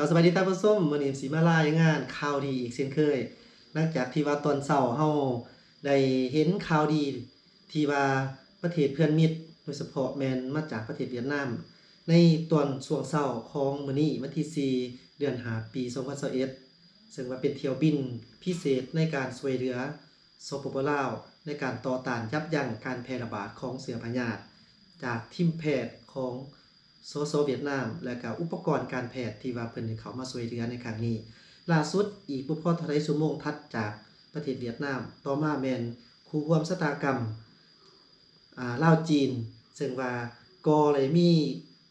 จ้าสวัสดีท่านผู้ชมมื้อนี้สิมารายงานข่าวดีอีกเช่นเคยหลังจากที่ว่าตอนเช้าเฮาได้เห็นข่าวดี ที่ว่าประเทศเพื่อนมิตร โดยเฉพาะแมนมาจากประเทศเวียดนาม ในตอนช่วงเช้าของมือนี้วันที่4เดือน5ปี2021ซึ่งว่าเป็นเที่ยวบินพิเศษในการช่วยเหลือสปปลาวในการต่อต้านยับยั้งการแพร่ระบาดของเสือพญาธิจากทีมแพทย์ของ โซโซเวียดนาม และก็อุปกรณ์การแพทย์ที่ว่าเพิ่นเขามาช่วยเหลือในครั้งนี้ ล่าสุดอีกบ่พอท่าไรชั่วโมงถัดจากประเทศเวียดนาม ต่อมาแมนครูร่วมชะตากรรมอ่าลาวจีน ซึ่งว่าก็เลยมี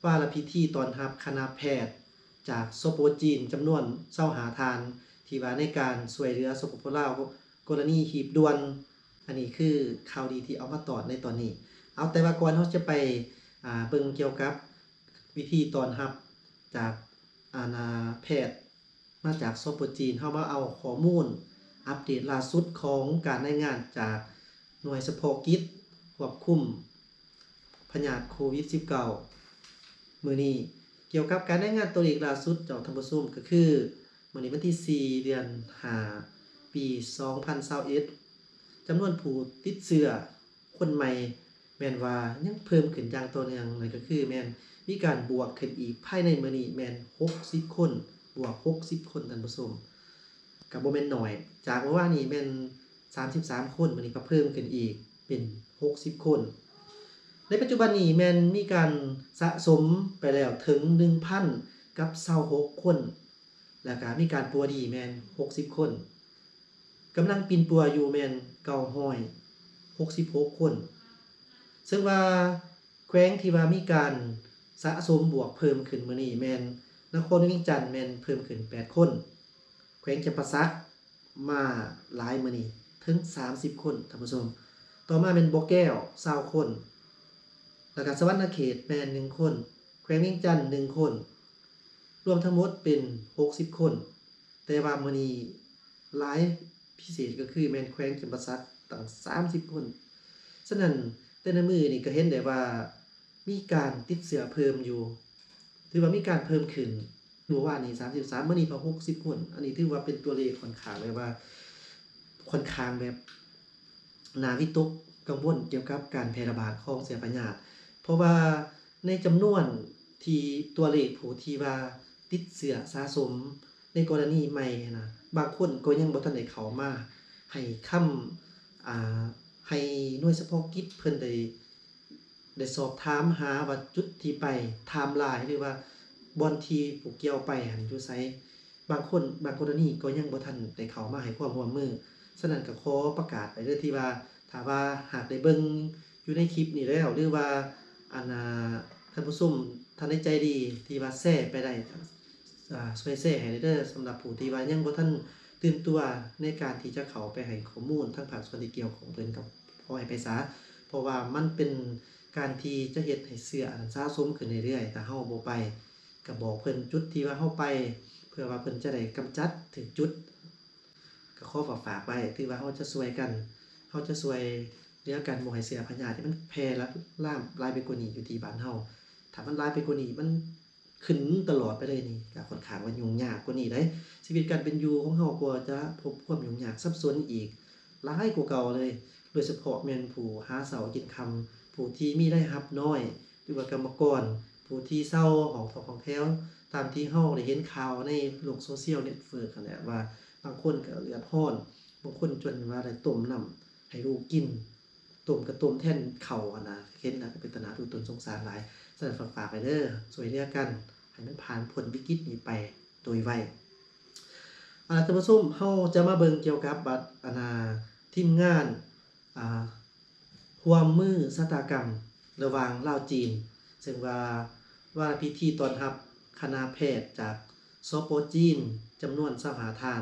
ว่าระพิธีตอนรับคณะแพทย์ จากสปปจีนจำนวน20หาทาน ที่ว่าในการช่วยเหลือสปปลาวกรณีหีบด่วน อันนี้คือข่าวดีที่เอามาตอนในตอนนี้ เอาแต่ว่าก่อนเราจะไปอ่าเบิ่งเกี่ยวกับ วิธีตอนรับจากอาณาแพทย์ มาจากโซปจีนเข้ามาเอาข้อมูล อัปเดตล่าสุดของการรายงานจากหน่วยเฉพาะกิจควบคุมพยาธิโควิด -19 มือนี้เกี่ยวกับการรายงานตัวเลขล่าสุดจากทางผู้ชมก็คือมือนี้วันที่ 4 เดือน5ปี 2021จำนวนผู้ติดเชื้อคนใหม่ แม่นว่ายังเพิ่มขึ้นอย่างต่อเนื่องนั่นก็คือแม่นมีการบวกขึ้นอีกภายในมื้อนี้แม่น60 คน บวก 60 คนท่านผู้ชมก็บ่แม่นน้อย จากเมื่อวานนี้แม่น33 คนมื้อนี้ก็เพิ่มขึ้นอีกเป็น 60 คน ในปัจจุบันนี้แม่นมีการสะสมไปแล้วถึง 1,000 กับ26คนแล้วก็มีการปัวดีแม่น60 คนกำลังปินปัวอยู่แม่น966 คน ซึ่งว่าแขวงที่ว่ามีการสะสมบวกเพิ่มขึ้นมื้อนี้แมนนครวียงจันทน์แมนเพิ่มขึ้น 8 คน แขวงจำปาสักมาหลายมื้อนี้ถึง 30 คนท่านผู้ชม ต่อมาเป็นบ่อแก้ว20คน แล้วก็สวรรณเขตแมน1คน แขวงวียงจันทน์1คน รวมทั้งหมดเป็น 60 คน แต่ว่ามื้อนี้หลายพิเศษก็คือแมนแขวงจำปาสักตั้ง30 คน ฉะนั้น แต่ในมือนี่ก็เห็นได้ว่า มีการติดเสือเพิ่มอยู่ ถือว่ามีการเพิ่มขึ้นเมื่อวานนี้33เมื่อนี้ก็60คน อันนี้ถือว่าเป็นตัวเลขค่อนข้างเลยว่าค่อนข้างแบบนาวิตกกังวลเกี่ยวกับการแพร่ระบาดของเสือพญาธิเพราะว่าในจำนวนที่ตัวเลขผู้ที่ว่าติดเสือสะสมในกรณีใหม่นะบางคนก็ยังบ่ทันได้เข้ามาให้คำอ่า ให้หน่วยเฉพาะกิจเพิ่นได้ได้สอบถามหาว่าจุดที่ไปไทม์ไลน์หรือว่าบอนที่ผูกเกี่ยวไปหันอยู่ไสบางคนบางกรณีก็ยังบ่ทันได้เข้ามาให้ความร่วมมือฉะนั้นก็ขอประกาศไปเด้อที่ว่าถ้าว่าหากได้เบิ่งอยู่ในคลิปนี้แล้วหรือว่าอันน่ะท่านผู้ชมท่านใดใจดีที่ว่าแชร์ไปได้อ่าช่วยแชร์ให้เด้อสำหรับผู้ที่ว่ายังบ่ทันตื่นตัวในการที่จะเข้าไปให้ข้อมูลทั้งภาคส่วนที่เกี่ยวของเพิ่นกับ พ่อให้ไปซะเพราะว่ามันเป็นการที่จะเฮ็ดให้เสื้ออันสะสมขึ้นเรื่อยๆถ้าเฮาบ่ไปก็บอกเพิ่นจุดที่ว่าเฮาไป เพื่อว่าเพิ่นจะได้กำจัดถึงจุดก็ขอฝากฝากไว้ถือว่าเฮาจะช่วยกันเฮาจะช่วยเหลือกันบ่ให้เสื้อพญาที่มันแพร่ละล่ามลายไปกว่านี้อยู่ที่บ้านเฮาถ้ามันลายไปกว่านี้มันขึ้นตลอดไปเลยนี่ก็ค่อนข้างว่ายุ่งยากกว่านี้เด้ชีวิตการเป็นอยู่ของเฮาก็จะพบความยุ่งยากซับซ้อนอีกหลายกว่าเก่าเลย โดยเฉพาะแม่นผู้หาเสากินคำผู้ที่มีได้รับน้อย หรือว่ากรรมกร ผู้ที่เศร้าของถอกของแถวตามที่เฮาได้เห็นข่าวในโลกโซเชียลเน็ตเวิร์กนั่นแหละว่าบางคนก็เลือดร้อนบางคนจนว่าได้ต้มน้ำให้ลูกกินต้มกระต้มแท่นเข้าอะนะเห็นแล้วก็เป็นตนาดูตนสงสารหลายฉะนั้นฝากไปเด้อช่วยเหลือกันให้มันผ่านพ้นวิกฤตนี้ไปโดยไวอาท่านผู้มเฮาจะมาเบิงเกี่ยวกับบัตรอานาทีมงาน อ่าร่วมมือชะตากรรม ระหว่างลาวจีน ซึ่งว่าว่าพิธีตอนรับคณะแพทย์จากสปจีนจำนวน25หาทาน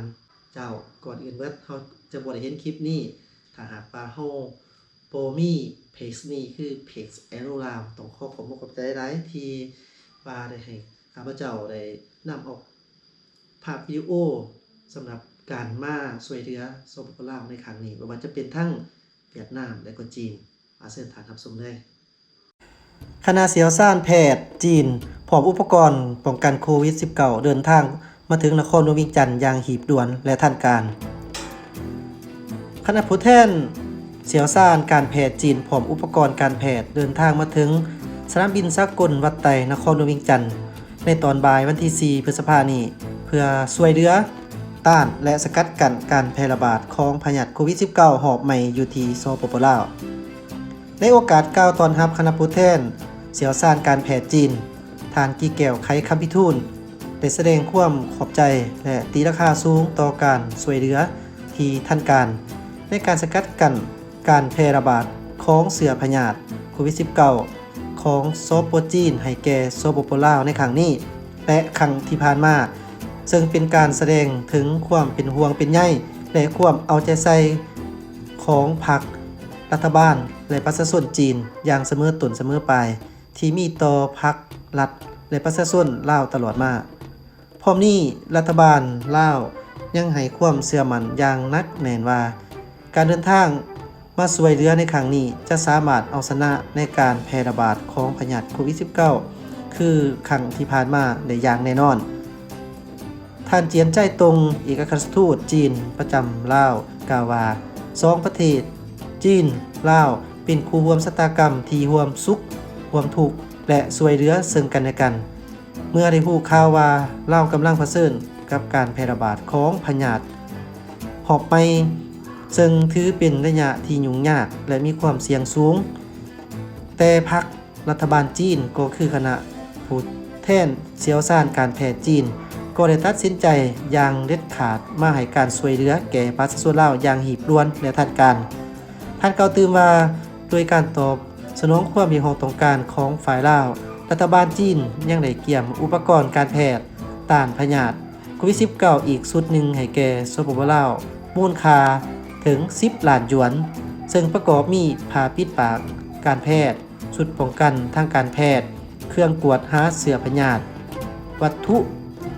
เจ้าก่อนอื่นเบิดเฮาจะบ่ได้เห็นคลิปนี้ ถ้าหากว่าเฮาบ่มีเพจนี้คือเพจแอโรลาวต้องขอขอบคุณขอบใจหลายที่ว่าได้ให้ข้าพเจ้าได้นำออกภาพวิดีโอสำหรับการมาช่วยเหลือสปปลาวในครั้งนี้บ่ว่าจะเป็นทั้ง เวียดนาม และก็จีน อาเซียนฐานทับสมเลยคณะเสียวซ่านแพทย์จีนพร้อมอุปกรณ์ป้องกันโควิด -19 เดินทางมาถึงนครหลวงวียงจันทน์อย่างหีบด่วนและทันการ คณะผู้แทนเสียวซ่านการแพทย์จีนพร้อมอุปกรณ์การแพทย์เดินทางมาถึงสนามบินสากลวัดไตนครหลวงวียงจันทน์ในตอนบ่ายวันที่ 4 พฤษภาคมนี้ เพื่อช่วยเหลือ ต้านและสกัดกั้นการแพร่ระบาดของพยาธิโควิด -19 หอบใหม่อยู่ที่สปโปลาว ในโอกาสกล่าวตอนรับคณะผู้แทนเสียวซานการแพทย์จีน ทานกีแก้วไขคำพิทูลได้แสดงความขอบใจและตีราคาสูงต่อการช่วยเหลือที่ทันการ ในการสกัดกั้นการแพร่ระบาดของเสือพยาธิโควิด -19 ของโซโปจีนให้แก่โซโปโปลาวในครั้งนี้ และครั้งที่ผ่านมา ซึ่งเป็นการแสดงถึงความเป็นห่วงเป็นใยและความเอาใจใส่ของพรรครัฐบาล และประชาชนจีนอย่างเสมอต้นเสมอปลายที่มีต่อพรรครัฐ และประชาชนลาวตลอดมาพร้อมนี้รัฐบาลลาวยังให้ความเชื่อมั่นอย่างนักแน่นว่า การเดินทางมาช่วยเหลือในครั้งนี้จะสามารถเอาชนะในการแพร่ระบาดของพยาธิโควิด -19 คือครั้งที่ผ่านมาได้อย่างแน่นอน ท่านเจียนใจตรงเอกอัครราชทูตจีนประจำลาวกล่าวว่าสองประเทศ จีนลาวเป็นคู่ร่วมชะตากรรมที่ร่วมสุขร่วมทุกข์และช่วยเหลือซึ่งกันและกัน เมื่อได้รู้ข่าวว่าลาวกำลังเผชิญกับการแพร่ระบาดของพยาธิหอบไปซึ่งถือเป็นระยะที่ยุ่งยากและมีความเสี่ยงสูง แต่พักรัฐบาลจีนก็คือคณะผู้แทนเชี่ยวชาญการแพทย์จีน ก็ได้ตัดสินใจอย่างเด็ดขาดมาให้การช่วยเหลือแก่ประชาชนลาวอย่างหีบด่วนและทันการ ท่านกล่าวตื่นว่าโดยการตอบสนองความมีความต้องการของฝ่ายลาว รัฐบาลจีนยังได้เกี่ยมอุปกรณ์การแพทย์ต้านพยาธิโควิด -19 อีกสุดหนึ่งให้แก่สปปลาวมูลค่าถึง 10ล้านหยวน ซึ่งประกอบมีผ้าปิดปาก การแพทย์ชุดป้องกันทางการแพทย์ เครื่องกวดหาเสือพยาธิวัตถุ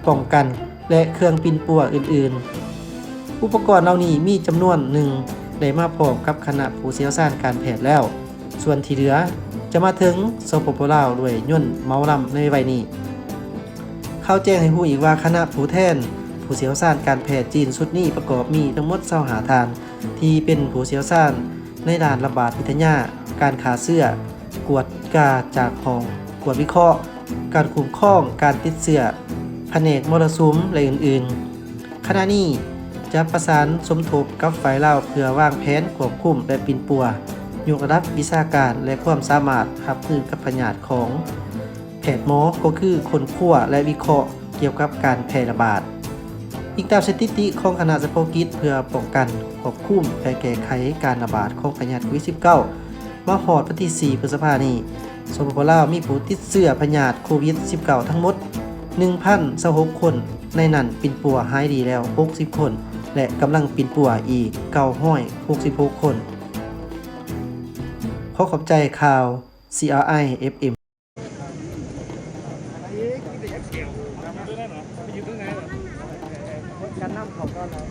ป้องกัน และเครื่องปินปัวอื่นๆ อุปกรณ์เหล่านี้มีจำนวนหนึ่งได้มาพร้อมกับคณะผู้เชี่ยวชาญการแพทย์แล้ว ส่วนที่เหลือจะมาถึงสปปลาวด้วยย่นเมาลำในวัยนี้ เข้าแจ้งให้ผู้อีกว่าคณะผู้แทน ผู้เชี่ยวชาญการแพทย์จีนชุดนี้ประกอบมีทั้งหมดเศร้าหาทาน ที่เป็นผู้เชี่ยวชาญในด้านระบาดวิทยา การขาเสื้อ กวดกาจากห้อง กวดวิเคราะห์ การคุมข้อง การติดเสื้อ แผนกมรสุมและอื่นๆขณะนี้จะประสานสมทบกับฝ่ายลาวเพื่อวางแผนควบคุมและปินปัวยกระดับวิชาการและความสามารถรับมือกับพยาธิของแพทย์หมอก็คือคนขั้วและวิเคราะห์เกี่ยวกับการแพร่ระบาด อีกตามสถิติของคณะเฉพาะกิจเพื่อป้องกันควบคุมและแก้ไขการระบาดของพยาธิโควิด -19 มาหอดวันที่4พฤษภาคมนี้สปปลาวมีผู้ติดเชื้อพยาธิโควิด -19 ทั้งหมด 1,026คน ในนั้นปินปัวหายดีแล้ว 60 คน และกำลังปินปัวอีก966 คน ขอขอบใจข่าว CRI FM การนำเขาก็แล้ว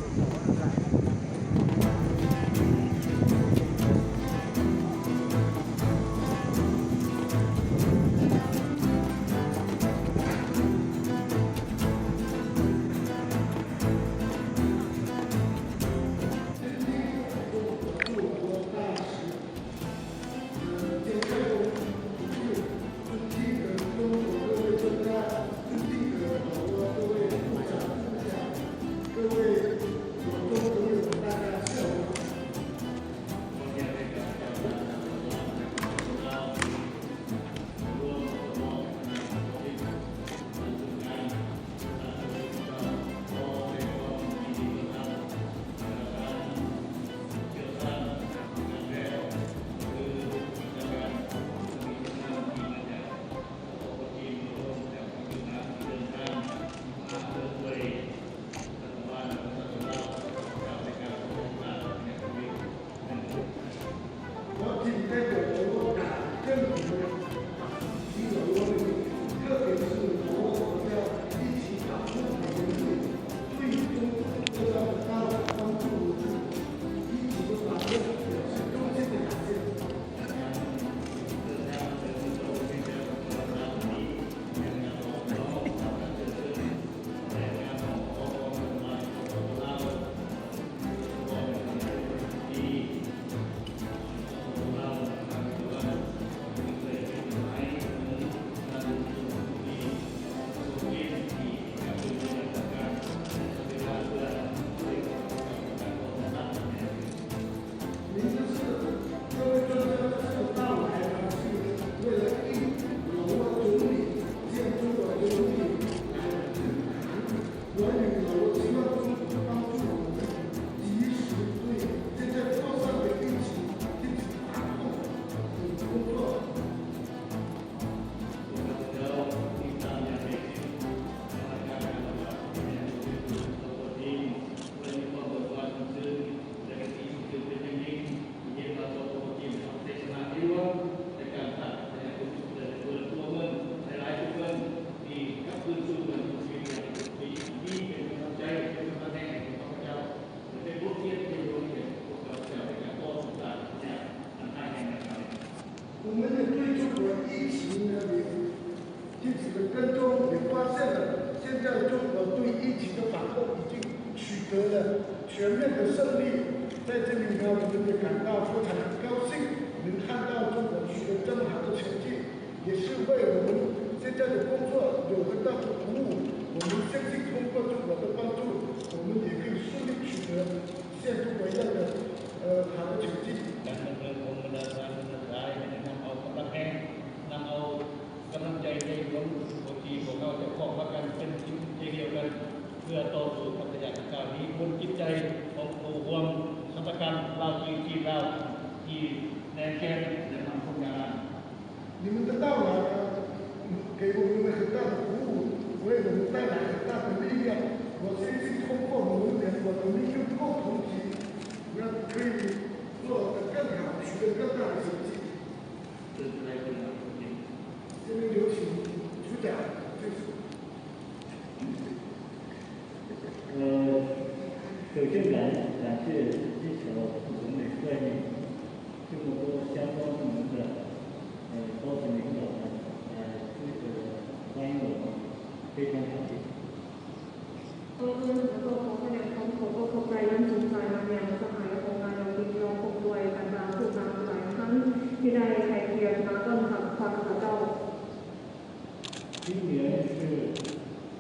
今年是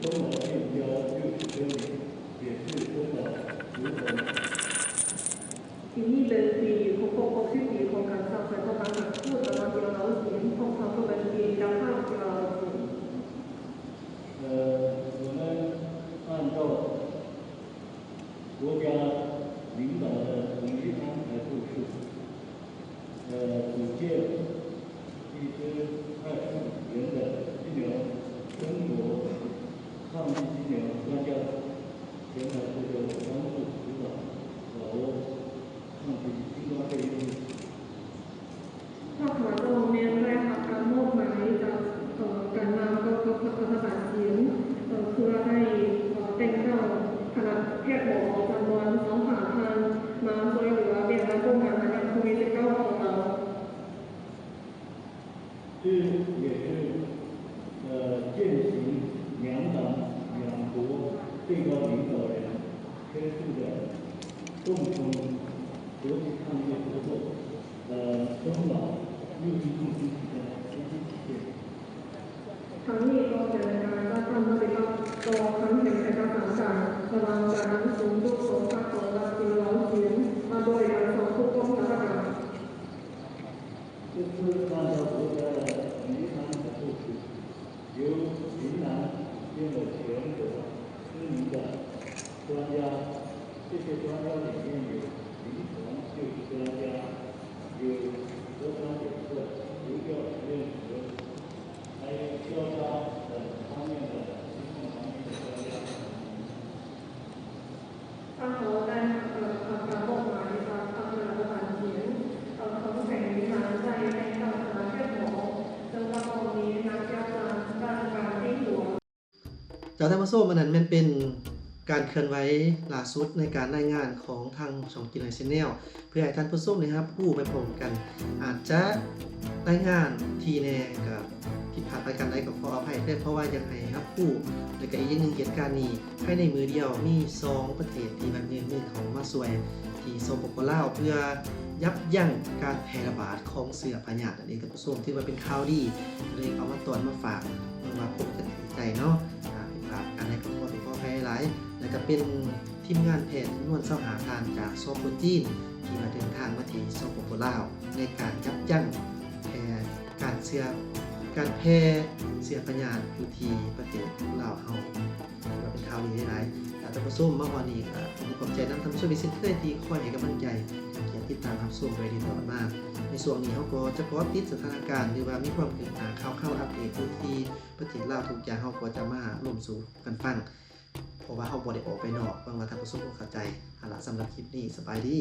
中老建交六十周年，也是中老如同 国 ติต่อคำแห่งเอกสารการระวังการสูงสุดของภาของรัฐที่เราเขียนมาโดยการสอบทุกต้องสถานการณ์这 จากท่านผู้ชมมันนั้นมันเป็นการเคลื่อนไหวล่าสุดในการรายงานของทางช่องกินไลน์แนลเพื่อให้ท่านผู้ชมนะครับผู้ไปพร้อมกัน อาจจะรายงานทีแน่กับ ผิดพลาดไปกันได้ก็ขออภัยด้วยเพราะว่ายากให้ครับผู้และก็อีกอย่างหนึ่งเหตุการณ์นี้ภายในมือเดียวมีสองประเทศที่มันยืนมือเขามาสวย ที่สปปลาเพื่อยับยั้งการแพร่ระบาดของเสือพญาตินั่นเองท่านผู้ชมที่ว่าเป็นข่าวดีเลยเอามาตอนมาฝากมาพบกันถึงใจเนาะอ่าผิดพลาดกับพ่อที่พ่อแพ้หลายแล้วก็เป็นทีมงานแพทย์นวนเสาหาทานจากโซโปจีนที่มาเดินทางมาที่สปปลาวในการยับยั้งแพร่การเสือ การแพร่เสือพญญาอยู่ที่ประเทศลาวเฮาถือว่าเป็นข่าวดีหลายๆแต่ท่านผู้ชมมาวันนี้ก็ผมขอบใจน้ำท่านผู้ชมอีกเช่นเคยที่คอยให้กำลังใจเขียนติดตามรับชมโดยดีตลอดมาก ในส่วนนี้เขาก็จะเกาะติดสถานการณ์หรือว่ามีความคืบหน้าข่าวเข้าอัปเดตอยู่ที่ประเทศลาวทุกอย่างเขาก็จะมาร่วมสู่กันฟังเพราะว่าเขาบ่ได้ออกไปนอกบางว่าท่านผู้ชมก็เข้าใจเอาละสำหรับคลิปนี้สบายดี